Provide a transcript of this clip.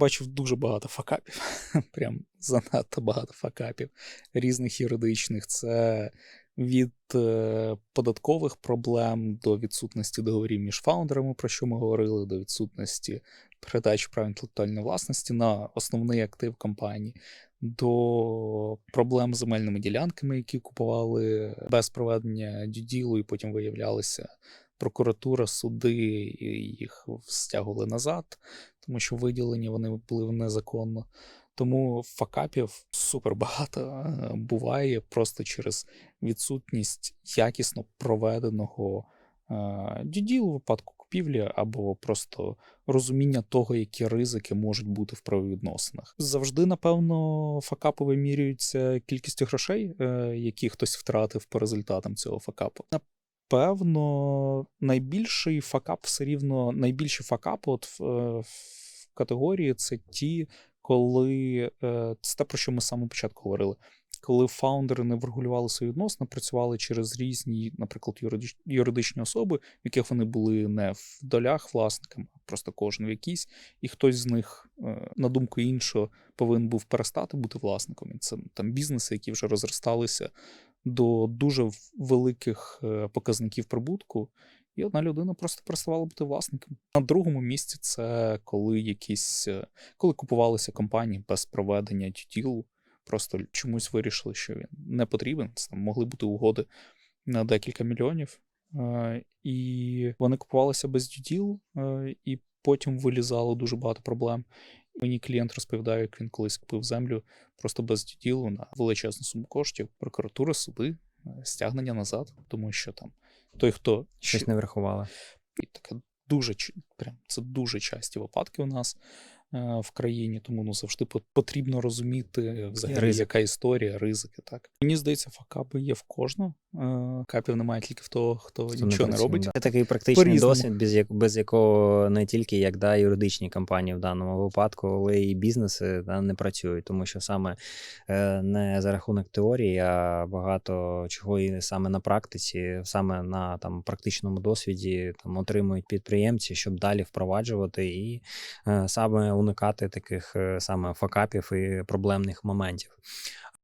бачив дуже багато факапів. Прям занадто багато факапів різних юридичних. Це від е, податкових проблем до відсутності договорів між фаундерами, про що ми говорили, до відсутності передачі прав інтелектуальної власності на основний актив компанії, до проблем з земельними ділянками, які купували без проведення дюділу, і потім виявлялися прокуратура, суди їх стягували назад, тому що виділені вони були незаконно. Тому факапів супер багато е, буває просто через відсутність якісно проведеного дюділу у випадку купівлі, або просто розуміння того, які ризики можуть бути в правовідносинах. Завжди, напевно, факапи вимірюються кількістю грошей, е, які хтось втратив по результатам цього факапу. Напевно, найбільший факап все рівно найбільші факапи от в, е, в категорії це ті, коли е, це те, про що ми з початку говорили. Коли фаундери не врегулювали свої відносини, працювали через різні, наприклад, юридичні особи, в яких вони були не в долях власниками, а просто кожен в якійсь, і хтось з них, е, на думку іншого, повинен був перестати бути власником. І це там бізнеси, які вже розросталися до дуже великих е, показників прибутку, і одна людина просто переставала бути власником. На другому місці це коли якісь е, коли купувалися компанії без проведення ділу, просто чомусь вирішили, що він не потрібен. Це могли бути угоди на декілька мільйонів, е, і вони купувалися без дюділ, і потім вилізало дуже багато проблем. Мені клієнт розповідає, як він колись купив землю просто без ділу на величезну суму коштів. Прокуратура, суди, е, стягнення назад, тому що там той, хто щось не врахували. І таке дуже прям це дуже часті випадки у нас. Е, в країні, тому ну завжди потрібно розуміти взагалі, Ризик. яка історія, ризики. Так мені здається, факапи є в кожного. Е, капів немає тільки в того, хто, хто нічого не, не робить. Це такий практичний досвід, без як без якого не тільки як да, юридичні компанії в даному випадку, але і бізнеси да, не працюють, тому що саме е, не за рахунок теорії, а багато чого і саме на практиці, саме на там практичному досвіді там отримують підприємці, щоб далі впроваджувати і саме уникати таких саме факапів і проблемних моментів.